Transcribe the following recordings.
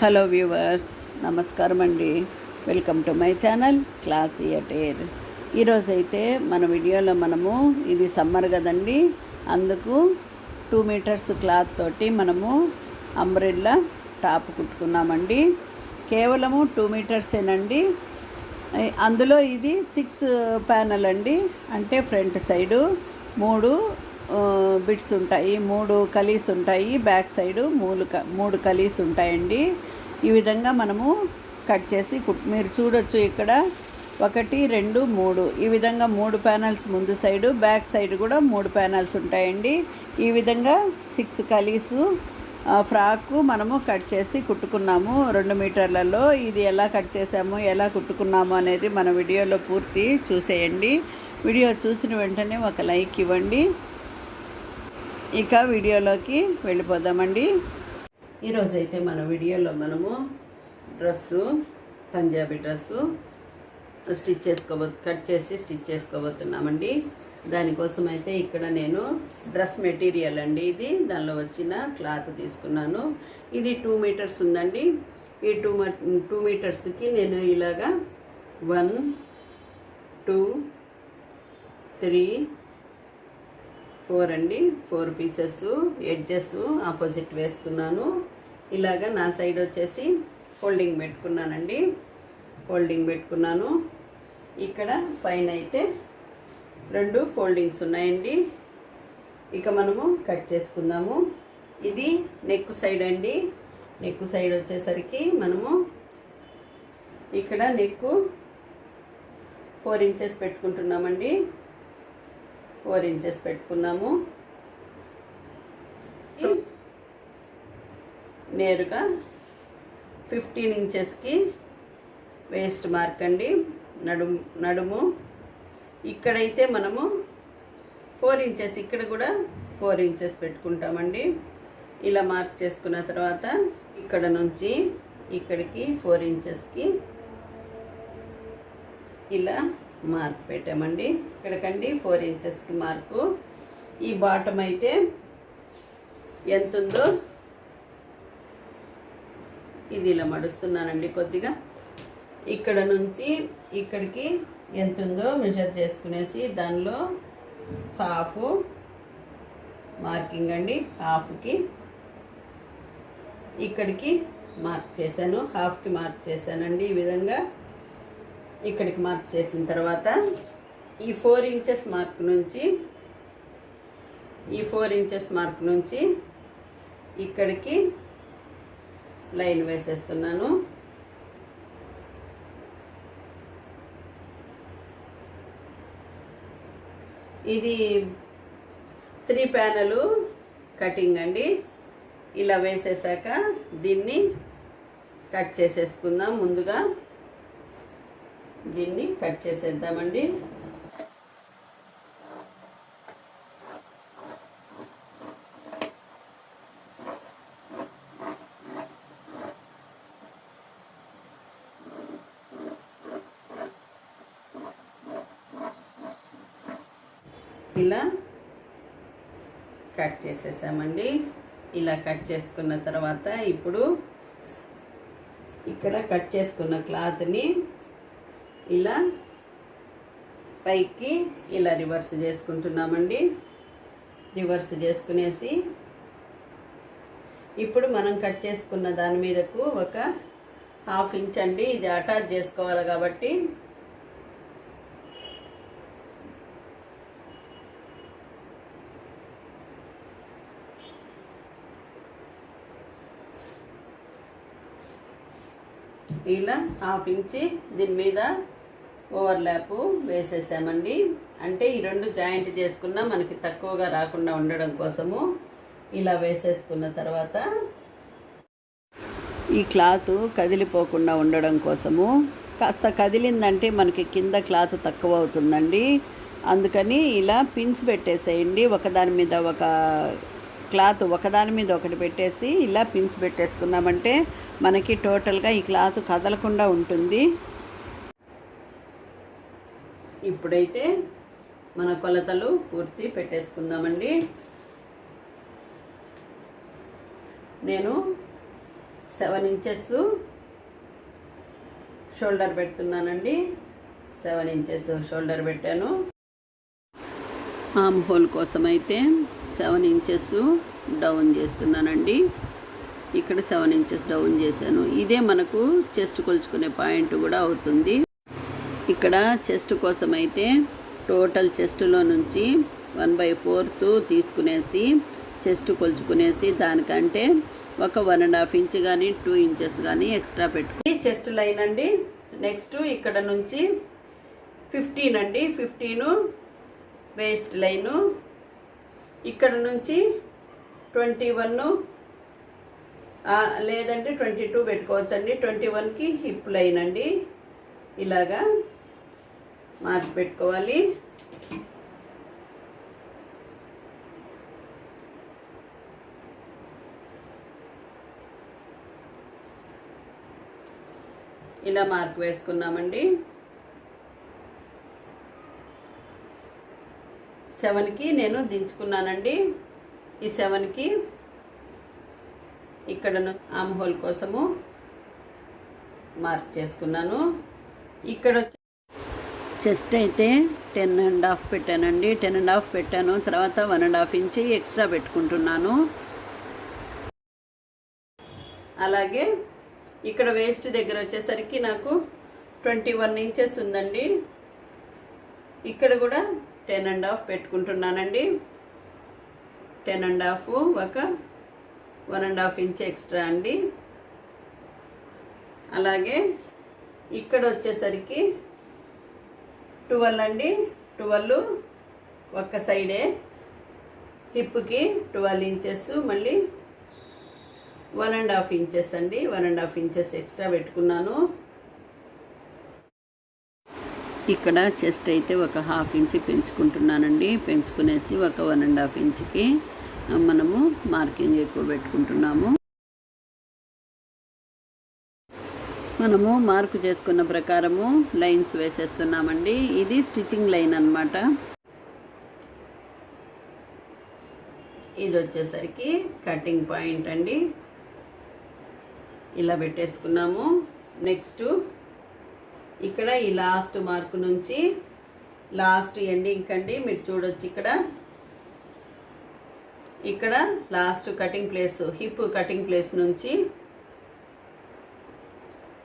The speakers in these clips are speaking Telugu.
హలో వ్యూవర్స్ నమస్కారం అండి. Welcome to my channel class air ఈరోజైతే మన వీడియోలో మనము ఇది సమ్మర్ కదండి అందుకు టూ మీటర్స్ క్లాత్ తోటి మనము అంబ్రెల్లా టాప్ కుట్టుకున్నామండి. కేవలము టూ మీటర్సేనండి. అందులో ఇది సిక్స్ ప్యానల్ అండి. అంటే ఫ్రంట్ సైడు మూడు బిట్స్ ఉంటాయి మూడు కలీస్ ఉంటాయి బ్యాక్ సైడు మూడు క మూడు కలీస్ ఉంటాయండి. ఈ విధంగా మనము కట్ చేసి కుట్ మీరు చూడొచ్చు ఇక్కడ ఒకటి రెండు మూడు. ఈ విధంగా మూడు ప్యానల్స్ ముందు సైడు బ్యాక్ సైడ్ కూడా మూడు ప్యానల్స్ ఉంటాయండి. ఈ విధంగా సిక్స్ కలీసు ఫ్రాకు ఫ్రాక్ మనము కట్ చేసి కుట్టుకున్నాము రెండు మీటర్లలో. ఇది ఎలా కట్ చేసాము ఎలా కుట్టుకున్నాము అనేది మన వీడియోలో పూర్తి చూసేయండి. వీడియో చూసిన వెంటనే ఒక లైక్ ఇవ్వండి. ఇక వీడియోలోకి వెళ్ళిపోదామండి. ఈరోజైతే మన వీడియోలో మనము డ్రెస్సు పంజాబీ డ్రెస్సు స్టిచ్ చేసుకోబో కట్ చేసి స్టిచ్ చేసుకోబోతున్నామండి. దానికోసం అయితే ఇక్కడ నేను డ్రెస్ మెటీరియల్ అండి ఇది. దానిలో వచ్చిన క్లాత్ తీసుకున్నాను. ఇది టూ మీటర్స్ ఉందండి. ఈ టూ టూ మీటర్స్కి నేను ఇలాగా వన్ టూ త్రీ ఫోర్ అండి ఫోర్ పీసెస్ ఎడ్జెస్ ఆపోజిట్ వేసుకున్నాను. ఇలాగ నా సైడ్ వచ్చేసి ఫోల్డింగ్ పెట్టుకున్నానండి. ఫోల్డింగ్ పెట్టుకున్నాను. ఇక్కడ పైన అయితే రెండు ఫోల్డింగ్స్ ఉన్నాయండి. ఇక మనము కట్ చేసుకుందాము. ఇది నెక్ సైడ్ అండి. నెక్ సైడ్ వచ్చేసరికి మనము ఇక్కడ నెక్ ఫోర్ ఇంచెస్ పెట్టుకుంటున్నామండి. ఫోర్ ఇంచెస్ పెట్టుకున్నాము నేరుగా ఫిఫ్టీన్ ఇంచెస్కి వేస్ట్ మార్క్ అండి. నడుము నడుము. ఇక్కడైతే మనము ఫోర్ ఇంచెస్ ఇక్కడ కూడా ఫోర్ ఇంచెస్ పెట్టుకుంటామండి. ఇలా మార్క్ చేసుకున్న తర్వాత ఇక్కడ నుంచి ఇక్కడికి ఫోర్ ఇంచెస్కి ఇలా మార్క్ పెట్టామండి. ఇక్కడికండి ఫోర్ ఇంచెస్కి మార్కు. ఈ బాటమ్ అయితే ఎంత ఉందో ఇది ఇలా మడుస్తున్నానండి కొద్దిగా. ఇక్కడ నుంచి ఇక్కడికి ఎంత ఉందో మెజర్ చేసుకునేసి దానిలో హాఫ్ మార్కింగ్ అండి హాఫ్కి ఇక్కడికి మార్క్ చేశాను హాఫ్కి మార్క్ చేశానండి ఈ విధంగా. ఇక్కడికి మార్క్ చేసిన తర్వాత ఈ ఫోర్ ఇంచెస్ మార్క్ నుంచి ఈ ఫోర్ ఇంచెస్ మార్క్ నుంచి ఇక్కడికి లైన్ వేసేస్తున్నాను. ఇది త్రీ ప్యానలు కటింగ్ అండి. ఇలా వేసేసాక దీన్ని కట్ చేసేసుకుందాం ముందుగా. దీన్ని కట్ చేసేద్దామండి. ఇలా కట్ చేసేసామండి. ఇలా కట్ చేసుకున్న తర్వాత ఇప్పుడు ఇక్కడ కట్ చేసుకున్న క్లాత్ని ఇలా పైకి ఇలా రివర్స్ చేసుకుంటున్నామండి. రివర్స్ చేసుకునేసి ఇప్పుడు మనం కట్ చేసుకున్న దాని మీదకు ఒక హాఫ్ ఇంచ్ అండి. ఇది అటాచ్ చేసుకోవాలి కాబట్టి ఇలా హాఫ్ ఇంచి దీని మీద ఓవర్లాప్ వేసేసామండి. అంటే ఈ రెండు జాయింట్ చేసుకున్నా మనకి తక్కువగా రాకుండా ఉండడం కోసము ఇలా వేసేసుకున్న తర్వాత ఈ క్లాత్ కదిలిపోకుండా ఉండడం కోసము. కాస్త కదిలిందంటే మనకి కింద క్లాత్ తక్కువ అవుతుందండి. అందుకని ఇలా పిన్స్ పెట్టేసేయండి. ఒకదాని మీద ఒక క్లాత్ ఒకదాని మీద ఒకటి పెట్టేసి ఇలా పిన్స్ పెట్టేసుకున్నామంటే మనకి టోటల్గా ఈ క్లాత్ కదలకుండా ఉంటుంది. ఇప్పుడైతే మన కొలతలు పూర్తి పెట్టేసుకుందామండి. నేను సెవెన్ ఇంచెస్ షోల్డర్ పెడుతున్నానండి. సెవెన్ ఇంచెస్ షోల్డర్ పెట్టాను. ఆమ్ హోల్ కోసం అయితే సెవెన్ ఇంచెస్ డౌన్ చేస్తున్నానండి. ఇక్కడ సెవెన్ ఇంచెస్ డౌన్ చేశాను. ఇదే మనకు చెస్ట్ కొలుచుకునే పాయింట్ కూడా అవుతుంది. ఇక్కడ చెస్ట్ కోసం అయితే టోటల్ చెస్ట్లో నుంచి వన్ బై ఫోర్త్ తీసుకునేసి చెస్ట్ కొలుచుకునేసి దానికంటే ఒక వన్ అండ్ హాఫ్ ఇంచ్ కానీ టూ ఇంచెస్ కానీ ఎక్స్ట్రా పెట్టుకుని చెస్ట్ లైన్ అండి. నెక్స్ట్ ఇక్కడ నుంచి ఫిఫ్టీన్ అండి. Fifteen waist line. ఇక్కడ నుంచి ట్వంటీ వన్ లేదంటే ట్వంటీ టూ పెట్టుకోవచ్చండి. ట్వంటీ వన్కి హిప్ లైన్ అండి. ఇలాగా మార్చి పెట్టుకోవాలి. ఇలా మార్క్ వేసుకున్నామండి. సెవెన్కి నేను దించుకున్నానండి. ఈ సెవెన్కి ఇక్కడ ఆమ్ హోల్ కోసము మార్క్ చేసుకున్నాను. ఇక్కడ చెస్ట్ అయితే టెన్ అండ్ హాఫ్ పెట్టానండి. టెన్ అండ్ హాఫ్ పెట్టాను. తర్వాత one and half inch extra పెట్టుకుంటున్నాను. అలాగే ఇక్కడ వేస్ట్ దగ్గర వచ్చేసరికి నాకు ట్వంటీ వన్ ఇంచెస్ ఉందండి. ఇక్కడ కూడా టెన్ అండ్ హాఫ్ పెట్టుకుంటున్నానండి. టెన్ అండ్ హాఫ్ ఒక one and half inch extra అండి. అలాగే ఇక్కడ వచ్చేసరికి ట్వెల్వ్ అండి. ట్వెల్వ్ ఒక్క సైడే. హిప్కి ట్వెల్వ్ ఇంచెస్ మళ్ళీ వన్ అండ్ హాఫ్ ఇంచెస్ అండి. One and half inches extra పెట్టుకున్నాను. ఇక్కడ చెస్ట్ అయితే ఒక హాఫ్ ఇంచ్ పెంచుకుంటున్నానండి. పెంచుకునేసి ఒక వన్ అండ్ హాఫ్ ఇంచ్కి మనము మార్కింగ్ ఎక్కువ పెట్టుకుంటున్నాము. మనము మార్కు చేసుకున్న ప్రకారము లైన్స్ వేసేస్తున్నామండి. ఇది స్టిచ్చింగ్ లైన్ అన్నమాట. ఇది వచ్చేసరికి కటింగ్ పాయింట్ అండి. ఇలా పెట్టేసుకున్నాము. నెక్స్ట్ ఇక్కడ ఈ లాస్ట్ మార్క్ నుంచి లాస్ట్ ఎండింగ్ అండి మీరు చూడొచ్చు ఇక్కడ. ఇక్కడ last cutting place hip cutting place నుంచి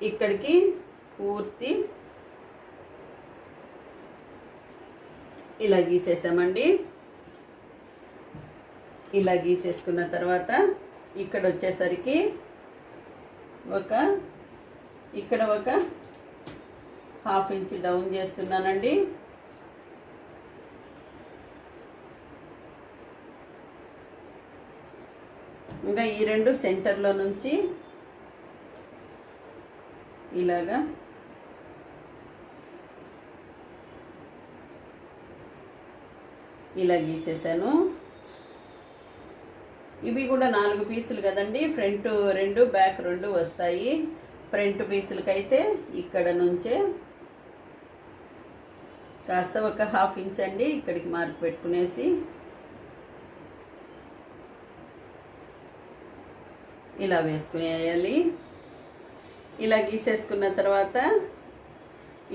ఇక్కడికి పూర్తి ఇలా గీసేసామండి. ఇలా గీసేసుకున్న తర్వాత ఇక్కడ వచ్చేసరికి ఒక ఇక్కడ ఒక హాఫ్ ఇంచ్ డౌన్ చేస్తున్నానండి. ఇంకా ఈ రెండు సెంటర్లో నుంచి ఇలాగా. ఇలా గీసేసాను. ఇవి కూడా నాలుగు పీసులు కదండి. ఫ్రంట్ రెండు బ్యాక్ రెండు వస్తాయి. ఫ్రంట్ పీసులకైతే ఇక్కడ నుంచే కాస్త ఒక హాఫ్ ఇంచ్ అండి ఇక్కడికి మార్క్ పెట్టుకునేసి. ఇలా వేసుకునేయాలి. ఇలా గీసేసుకున్న తర్వాత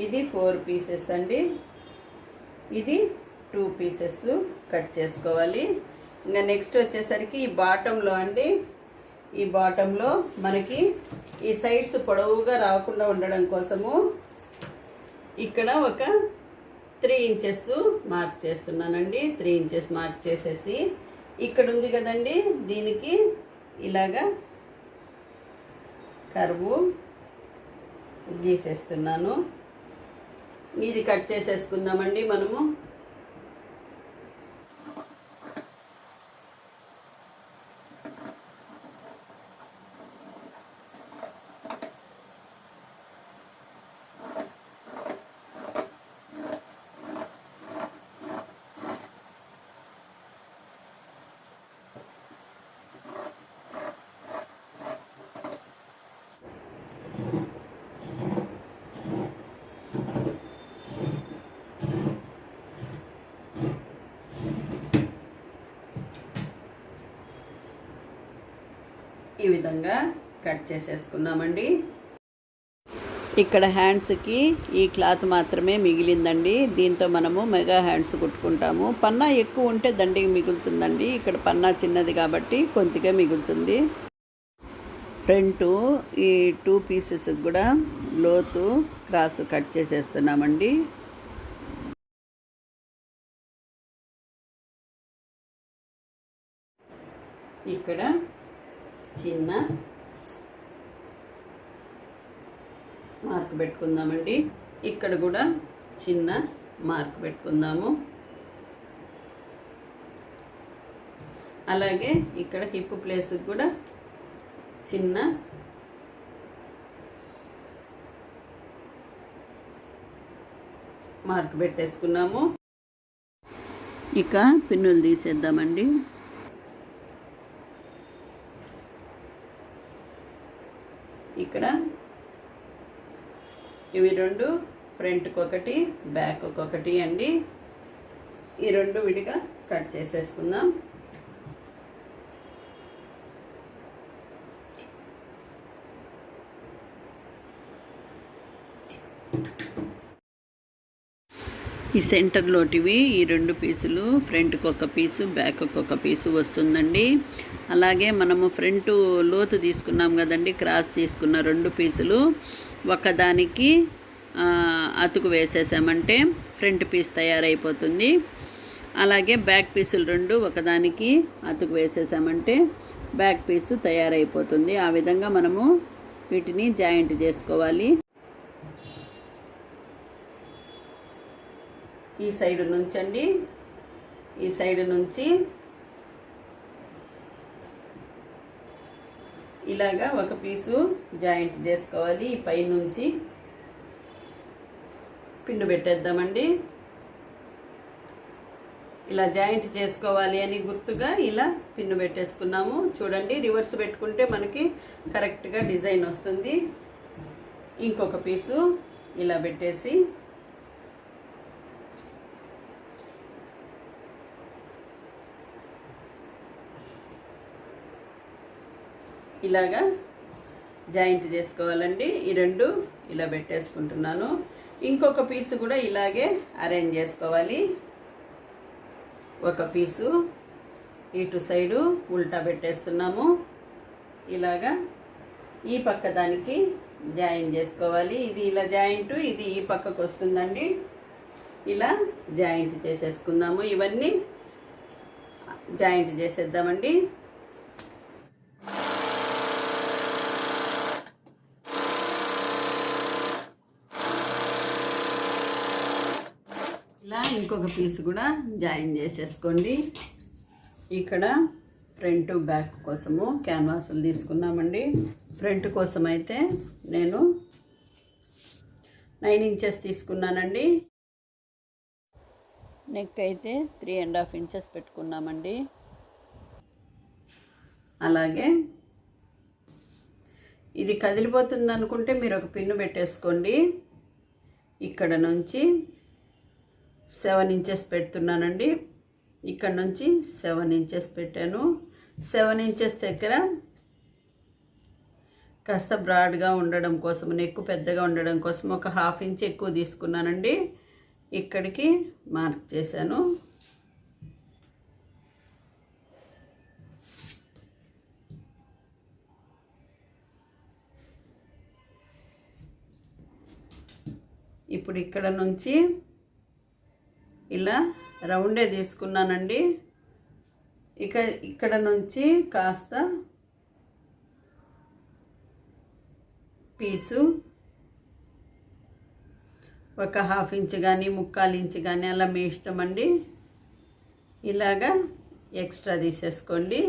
ఇది ఫోర్ పీసెస్ అండి. ఇది టూ పీసెస్ కట్ చేసుకోవాలి. ఇంకా నెక్స్ట్ వచ్చేసరికి ఈ బాటంలో అండి. ఈ బాటంలో మనకి ఈ సైడ్స్ పొడవుగా రాకుండా ఉండడం కోసము ఇక్కడ ఒక త్రీ ఇంచెస్ మార్క్ చేస్తున్నానండి. త్రీ ఇంచెస్ మార్క్ చేసేసి ఇక్కడ ఉంది కదండి. దీనికి ఇలాగా కరువు గీసేస్తున్నాను. ఇది కట్ చేసేసుకుందామండి మనము. ఈ విధంగా కట్ చేసేసుకున్నామండి ఇక్కడ హ్యాండ్స్కి ఈ క్లాత్ మాత్రమే మిగిలిందండి. దీంతో మనము మెగా హ్యాండ్స్ కుట్టుకుంటాము. పన్నా ఎక్కువ ఉంటే దండికి మిగులుతుందండి. ఇక్కడ పన్నా చిన్నది కాబట్టి కొద్దిగా మిగులుతుంది. ఫ్రంట్ ఈ టూ పీసెస్ కూడా లోతు క్రాస్ కట్ చేసేస్తున్నామండి. ఇక్కడ చిన్న మార్క్ పెట్టుకుందామండి. ఇక్కడ కూడా చిన్న మార్క్ పెట్టుకుందాము. అలాగే ఇక్కడ హిప్ ప్లేస్కి కూడా చిన్న మార్క్ పెట్టేసుకున్నాము. ఇక పిన్నులు తీసేద్దామండి. ఇక్కడ. ఇవి రెండు ఫ్రంట్కి ఒకటి బ్యాక్ ఒకటి అండి. ఈ రెండు విడిగా కట్ చేసేసుకుందాం. ఈ సెంటర్లోటివి ఈ రెండు పీసులు ఫ్రంట్కి ఒక పీసు బ్యాక్కి ఒక పీసు వస్తుందండి. అలాగే మనము ఫ్రంట్ లోతు తీసుకున్నాం కదండి క్రాస్ తీసుకున్న రెండు పీసులు. ఒకదానికి అతుకు వేసేసామంటే ఫ్రంట్ పీస్ తయారైపోతుంది. అలాగే బ్యాక్ పీసులు రెండు ఒకదానికి అతుకు వేసేసామంటే బ్యాక్ పీసు తయారైపోతుంది. ఆ విధంగా మనము వీటిని జాయింట్ చేసుకోవాలి. ఈ సైడ్ నుంచి అండి ఈ సైడ్ నుంచి ఇలాగా ఒక పీసు జాయింట్ చేసుకోవాలి. ఈ పై నుంచి పిండి పెట్టేద్దామండి. ఇలా జాయింట్ చేసుకోవాలి అని గుర్తుగా ఇలా పిన్ను పెట్టేసుకున్నాము. చూడండి రివర్స్ పెట్టుకుంటే మనకి కరెక్ట్గా డిజైన్ వస్తుంది. ఇంకొక పీసు ఇలా పెట్టేసి ఇలాగా జాయింట్ చేసుకోవాలండి. ఈ రెండు ఇలా పెట్టేసుకుంటున్నాను. ఇంకొక పీసు కూడా ఇలాగే అరేంజ్ చేసుకోవాలి. ఒక పీసు ఇటు సైడు ఉల్టా పెట్టేస్తున్నాము. ఇలాగా ఈ పక్క దానికి జాయిన్ చేసుకోవాలి. ఇది ఇలా జాయింట్ ఇది ఈ పక్కకు వస్తుందండి. ఇలా జాయింట్ చేసేసుకుందాము. ఇవన్నీ జాయింట్ చేసేద్దామండి. ఇలా ఇంకొక పీస్ కూడా జాయిన్ చేసేసుకోండి. ఇక్కడ ఫ్రంట్ బ్యాక్ కోసము క్యాన్వాసులు తీసుకున్నామండి. ఫ్రంట్ కోసం అయితే నేను నైన్ ఇంచెస్ తీసుకున్నానండి. నెక్ అయితే త్రీ అండ్ హాఫ్ ఇంచెస్ పెట్టుకున్నామండి. అలాగే ఇది కదిలిపోతుంది అనుకుంటే మీరు ఒక పిన్ను పెట్టేసుకోండి. ఇక్కడ నుంచి సెవెన్ ఇంచెస్ పెడుతున్నానండి. ఇక్కడ నుంచి సెవెన్ ఇంచెస్ పెట్టాను. సెవెన్ ఇంచెస్ దగ్గర కాస్త బ్రాడ్గా ఉండడం కోసం నెక్కు పెద్దగా ఉండడం కోసం ఒక హాఫ్ ఇంచ్ ఎక్కువ తీసుకున్నానండి. ఇక్కడికి మార్క్ చేశాను. ఇప్పుడు ఇక్కడ నుంచి ఇలా రౌండే తీసుకున్నానండి. ఇక ఇక్కడ నుంచి కాస్త పీసు. ఒక హాఫ్ ఇంచ్ కానీ ముక్కాలు ఇంచ్ కానీ అలా మీ ఇష్టం అండి ఇలాగా ఎక్స్ట్రా తీసేసుకోండి.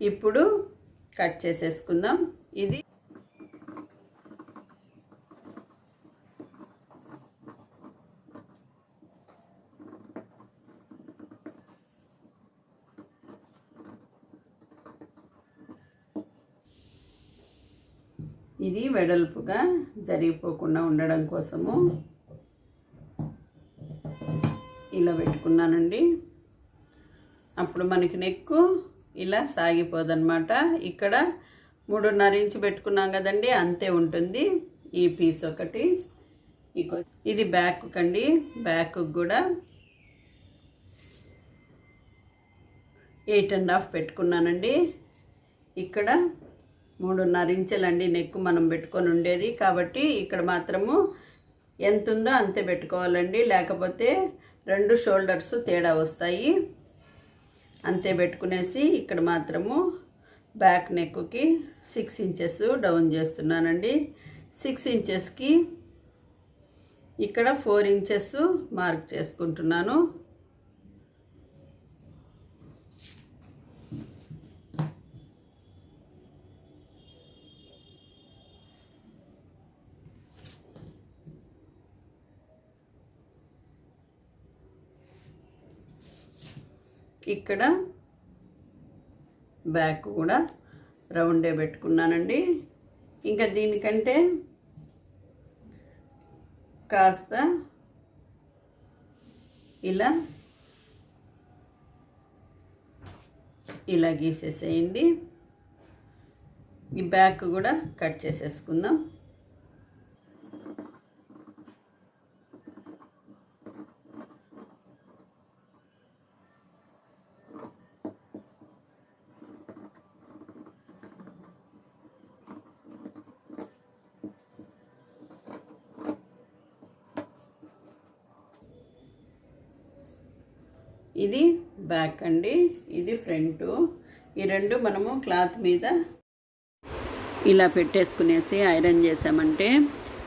ఇప్పుడు కట్ చేసేసుకుందాం. ఇది ఇది వెడల్పుగా జరిగిపోకుండా ఉండడం కోసము ఇలా పెట్టుకున్నానండి. అప్పుడు మనకి నెక్కు ఇలా సాగిపోదన్నమాట. ఇక్కడ మూడున్నర ఇంచు పెట్టుకున్నాం కదండి అంతే ఉంటుంది ఈ పీస్ ఒకటి. ఇది బ్యాక్ కండి బ్యాక్ కూడా ఎయిట్ అండ్ హాఫ్ పెట్టుకున్నానండి. ఇక్కడ మూడున్నర ఇంచెలండి నెక్ మనం పెట్టుకొని ఉండేది. కాబట్టి ఇక్కడ మాత్రము ఎంత ఉందో అంతే పెట్టుకోవాలండి. లేకపోతే రెండు షోల్డర్స్ తేడా వస్తాయి. అంతే పెట్టుకునేసి ఇక్కడ మాత్రము బ్యాక్ నెక్కి సిక్స్ ఇంచెస్ డౌన్ చేస్తున్నానండి. సిక్స్ ఇంచెస్కి ఇక్కడ ఫోర్ ఇంచెస్ మార్క్ చేసుకుంటున్నాను. ఇక్కడ బ్యాక్ కూడా రౌండే పెట్టుకున్నానండి. ఇంకా దీనికంటే కాస్త ఇలా ఇలా గీసేసేయండి. ఈ బ్యాక్ కూడా కట్ చేసేసుకుందాం ఇది బ్యాక్ అండి. ఇది ఫ్రంట్. ఈ రెండు మనము క్లాత్ మీద ఇలా పెట్టేసుకునేసి ఐరన్ చేసామంటే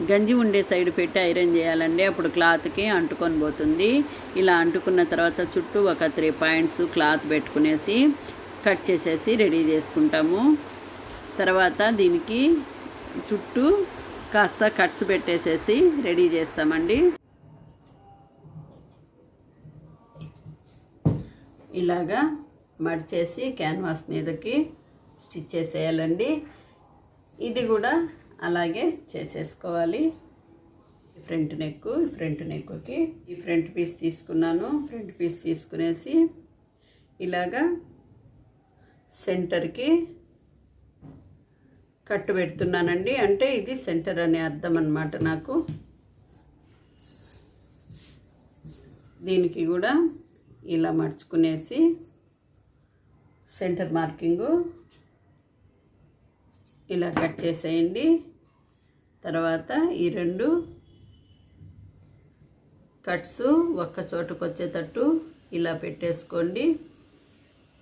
గంజి ఉండే సైడ్ పెట్టి ఐరన్ చేయాలండి. అప్పుడు క్లాత్కి అంటుకొని పోతుంది. ఇలా అంటుకున్న తర్వాత చుట్టూ ఒక త్రీ పాయింట్స్ క్లాత్ పెట్టుకునేసి కట్ చేసేసి రెడీ చేసుకుంటాము. తర్వాత దీనికి చుట్టూ కాస్త కట్స్ పెట్టేసేసి రెడీ చేస్తామండి. ఇలాగా మడిచేసి క్యాన్వాస్ మీదకి స్టిచ్ చేసేయాలండి. ఇది కూడా అలాగే చేసేసుకోవాలి. ఫ్రంట్ నెక్ ఫ్రంట్ నెక్కి ఈ ఫ్రంట్ పీస్ తీసుకున్నాను. ఫ్రంట్ పీస్ తీసుకునేసి ఇలాగా సెంటర్కి కట్టు పెడుతున్నానండి. అంటే ఇది సెంటర్ అనే అర్థం అన్నమాట నాకు. దీనికి కూడా ఇలా మడుచుకునేసి సెంటర్ మార్కింగు ఇలా కట్ చేసేయండి. తర్వాత ఈ రెండు కట్స్ ఒక్క చోటుకు వచ్చేటట్టు ఇలా పెట్టేసుకోండి.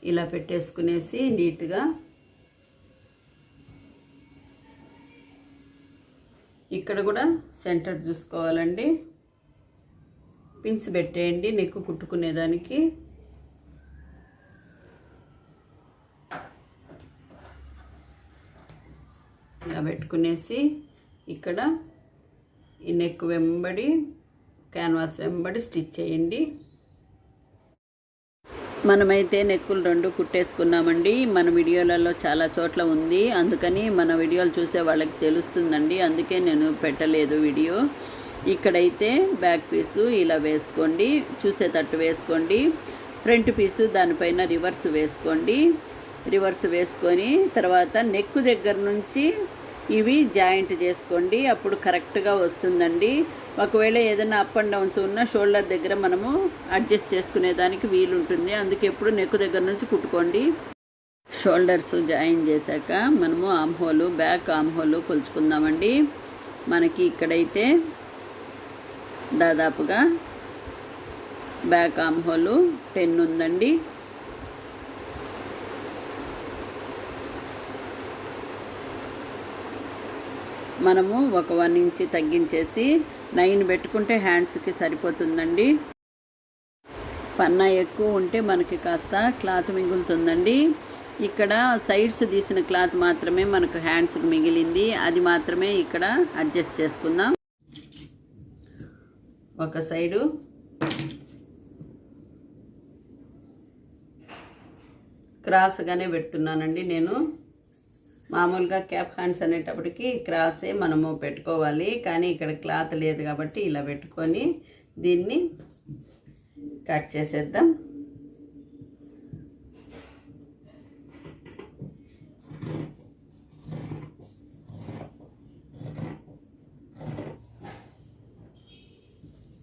ఇలా పెట్టేసుకునేసి నీట్గా ఇక్కడ కూడా సెంటర్ చూసుకోవాలండి. పిన్స్ పెట్టేయండి నెక్కు కుట్టుకునేదానికి. ఇలా పెట్టుకునేసి ఇక్కడ ఈ నెక్ వెంబడి క్యాన్వాస్ వెంబడి స్టిచ్ చేయండి. మనమైతే నెక్కులు రెండు కుట్టేసుకున్నామండి. మన వీడియోలలో చాలా చోట్ల ఉంది. అందుకని మన వీడియోలు చూసే వాళ్ళకి తెలుస్తుందండి. అందుకే నేను పెట్టలేదు వీడియో. ఇక్కడైతే బ్యాక్ పీసు ఇలా వేసుకోండి చూసేటట్టు వేసుకోండి. ఫ్రంట్ పీసు దానిపైన రివర్స్ వేసుకోండి. రివర్స్ వేసుకొని తర్వాత నెక్ దగ్గర నుంచి ఇవి జాయింట్ చేసుకోండి. అప్పుడు కరెక్ట్గా వస్తుందండి. ఒకవేళ ఏదైనా అప్ అండ్ డౌన్స్ ఉన్న షోల్డర్ దగ్గర మనము అడ్జస్ట్ చేసుకునేదానికి వీలుంటుంది. అందుకే ఎప్పుడు నెక్ దగ్గర నుంచి కుట్టుకోండి. షోల్డర్స్ జాయిన్ చేశాక మనము arm hole back arm hole కొలుచుకుందామండి మనకి ఇక్కడైతే దాదాపుగా బ్యాక్ ఆమ్ హోలు టెన్ ఉందండి. మనము ఒక వన్ ఇంచి తగ్గించేసి నైన్ పెట్టుకుంటే హ్యాండ్స్కి సరిపోతుందండి. పన్నా ఎక్కువ ఉంటే మనకి కాస్త క్లాత్ మిగులుతుందండి. ఇక్కడ సైడ్స్ తీసిన క్లాత్ మాత్రమే మనకు హ్యాండ్స్కి మిగిలింది. అది మాత్రమే ఇక్కడ అడ్జస్ట్ చేసుకుందాం. ఒక సైడు. క్రాస్గానే పెడుతున్నానండి నేను. మామూలుగా క్యాప్ హ్యాండ్స్ అనేటప్పటికి క్రాసే మనము పెట్టుకోవాలి. కానీ ఇక్కడ క్లాత్ లేదు కాబట్టి ఇలా పెట్టుకొని దీన్ని కట్ చేసేద్దాం.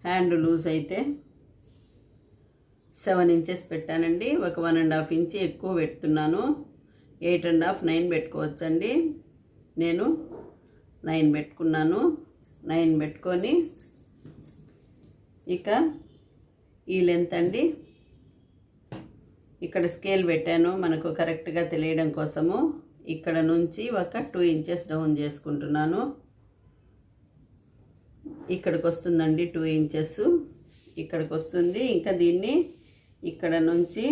హ్యాండ్ లూజ్ అయితే సెవెన్ ఇంచెస్ పెట్టానండి. ఒక వన్ అండ్ హాఫ్ ఇంచ్ ఎక్కువ పెడుతున్నాను. ఎయిట్ అండ్ హాఫ్ నైన్ పెట్టుకోవచ్చండి. నేను నైన్ పెట్టుకున్నాను. నైన్ పెట్టుకొని ఇక ఈ లెంత్ అండి. ఇక్కడ స్కేల్ పెట్టాను. మనకు కరెక్ట్గా తెలియడం కోసము. ఇక్కడ నుంచి ఒక టూ ఇంచెస్ డౌన్ చేసుకుంటున్నాను. ఇక్కడికి వస్తుందండి టూ ఇంచెస్ ఇక్కడికి వస్తుంది ఇంకా దీన్ని ఇక్కడ నుంచి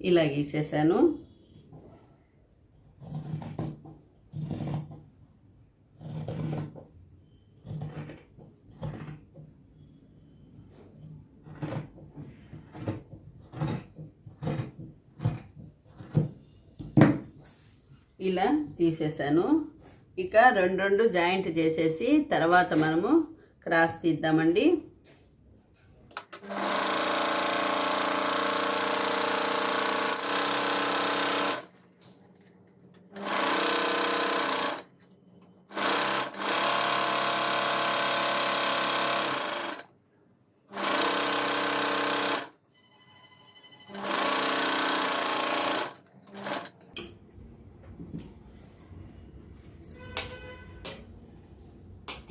ఇలా గీసేసాను ఇలా తీసేసాను. ఇక రెండు రెండు జాయింట్ చేసేసి తర్వాత మనము క్రాస్ తీద్దామండి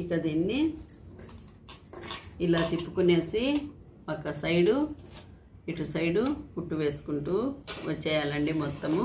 ఇక దీన్ని ఇలా ఒక సైడు ఇటు సైడు కుట్టు వేసుకుంటూ వచ్చేయాలండి మొత్తము.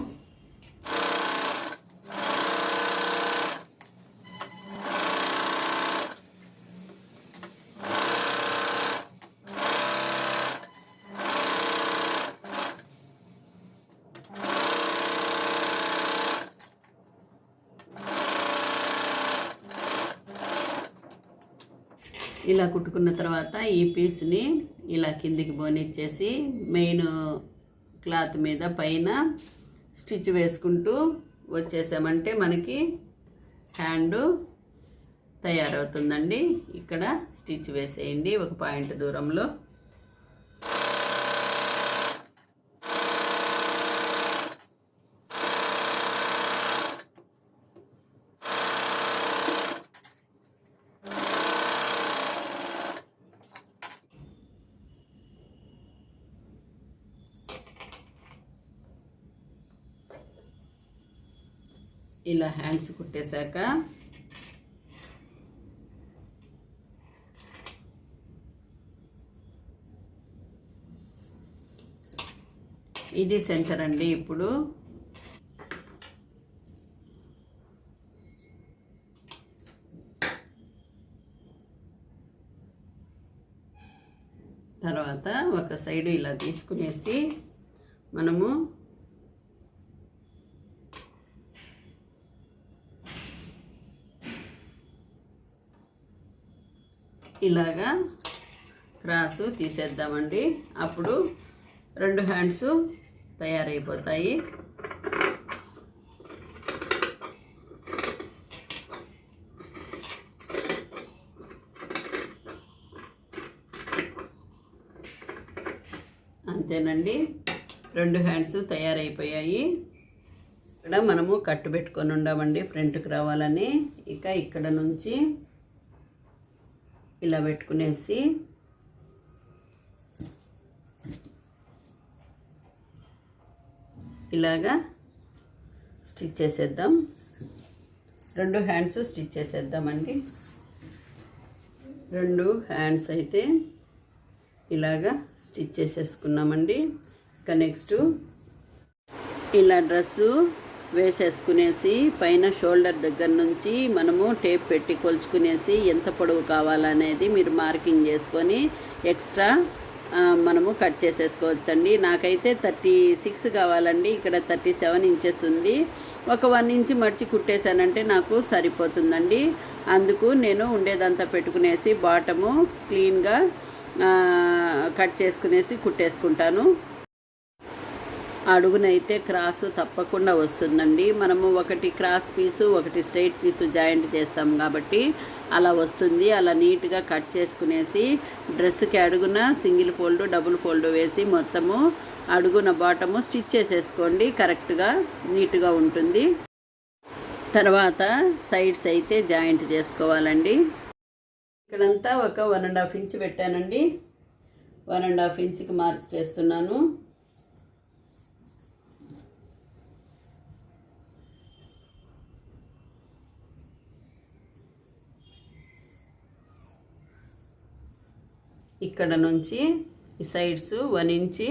ఇలా కుట్టుకున్న తర్వాత ఈ పీస్ని ఇలా కిందికి బోనిచ్చేసి మెయిన్ క్లాత్ మీద పైన స్టిచ్ వేసుకుంటూ వచ్చేసామంటే మనకి హ్యాండు తయారవుతుందండి. ఇక్కడ స్టిచ్ వేసేయండి ఒక పాయింట్ దూరంలో. ఇలా హ్యాండ్స్ కుట్టేశాక ఇది సెంటర్ అండి ఇప్పుడు. తర్వాత ఒక సైడు ఇలా తీసుకునేసి మనము ఇలాగా క్రాసు తీసేద్దామండి. అప్పుడు రెండు హ్యాండ్స్ తయారైపోతాయి. అంతేనండి. రెండు హ్యాండ్స్ తయారైపోయాయి. ఇక్కడ మనము కట్టు పెట్టుకొని ఉండామండి ఫ్రంట్కి రావాలని. ఇక ఇక్కడ నుంచి ఇలా పెట్టుకునేసి ఇలాగా స్టిచ్ చేసేద్దాం. రెండు హ్యాండ్స్ స్టిచ్ చేసేద్దామండి. రెండు హ్యాండ్స్ అయితే ఇలాగా స్టిచ్ చేసేసుకున్నామండి. ఇక నెక్స్ట్ ఇలా డ్రెస్సు వేసేసుకునేసి పైన షోల్డర్ దగ్గర నుంచి మనము టేప్ పెట్టి కొలుచుకునేసి ఎంత పొడవు కావాలనేది మీరు మార్కింగ్ చేసుకొని ఎక్స్ట్రా మనము కట్ చేసేసుకోవచ్చండి. నాకైతే థర్టీ సిక్స్ కావాలండి. ఇక్కడ థర్టీ సెవెన్ ఇంచెస్ ఉంది. ఒక వన్ ఇంచ్ మడిచి కుట్టేశానంటే నాకు సరిపోతుందండి. అందుకు నేను ఉండేదంతా పెట్టుకునేసి బాటము క్లీన్గా కట్ చేసుకునేసి కుట్టేసుకుంటాను. అడుగునైతే క్రాసు తప్పకుండా వస్తుందండి. మనము ఒకటి క్రాస్ పీసు ఒకటి స్ట్రైట్ పీసు జాయింట్ చేస్తాం కాబట్టి అలా వస్తుంది. అలా నీట్గా కట్ చేసుకునేసి డ్రెస్కి అడుగున సింగిల్ ఫోల్డ్ డబుల్ ఫోల్డ్ వేసి మొత్తము అడుగున బాటము స్టిచ్ చేసేసుకోండి. కరెక్ట్గా నీట్గా ఉంటుంది. తర్వాత సైడ్స్ అయితే జాయింట్ చేసుకోవాలండి. ఇక్కడంతా ఒక వన్ అండ్ హాఫ్ ఇంచ్ పెట్టానండి. వన్ అండ్ హాఫ్ ఇంచ్కి మార్క్ చేస్తున్నాను. ఇక్కడ నుంచి ఈ సైడ్స్ వన్ ఇంచి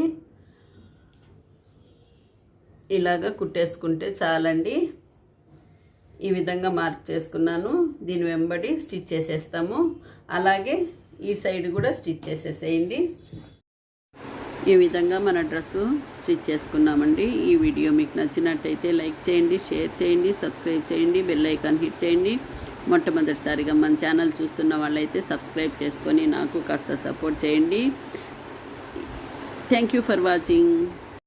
ఇలాగ కుట్టేసుకుంటే చాలండి. ఈ విధంగా మార్క్ చేసుకున్నాను. దీని వెంబడి స్టిచ్ చేసేస్తాము. అలాగే ఈ సైడ్ కూడా స్టిచ్ చేసేసేయండి. ఈ విధంగా మన డ్రెస్సు స్టిచ్ చేసుకున్నామండి. ఈ వీడియో మీకు నచ్చినట్టయితే లైక్ చేయండి షేర్ చేయండి సబ్స్క్రైబ్ చేయండి బెల్ ఐకాన్ హిట్ చేయండి. మొట్టమొదటిసారిగా మన ఛానల్ చూస్తున్న వాళ్ళైతే సబ్స్క్రైబ్ చేసుకొని నాకు కాస్త సపోర్ట్ చేయండి. Thank you for watching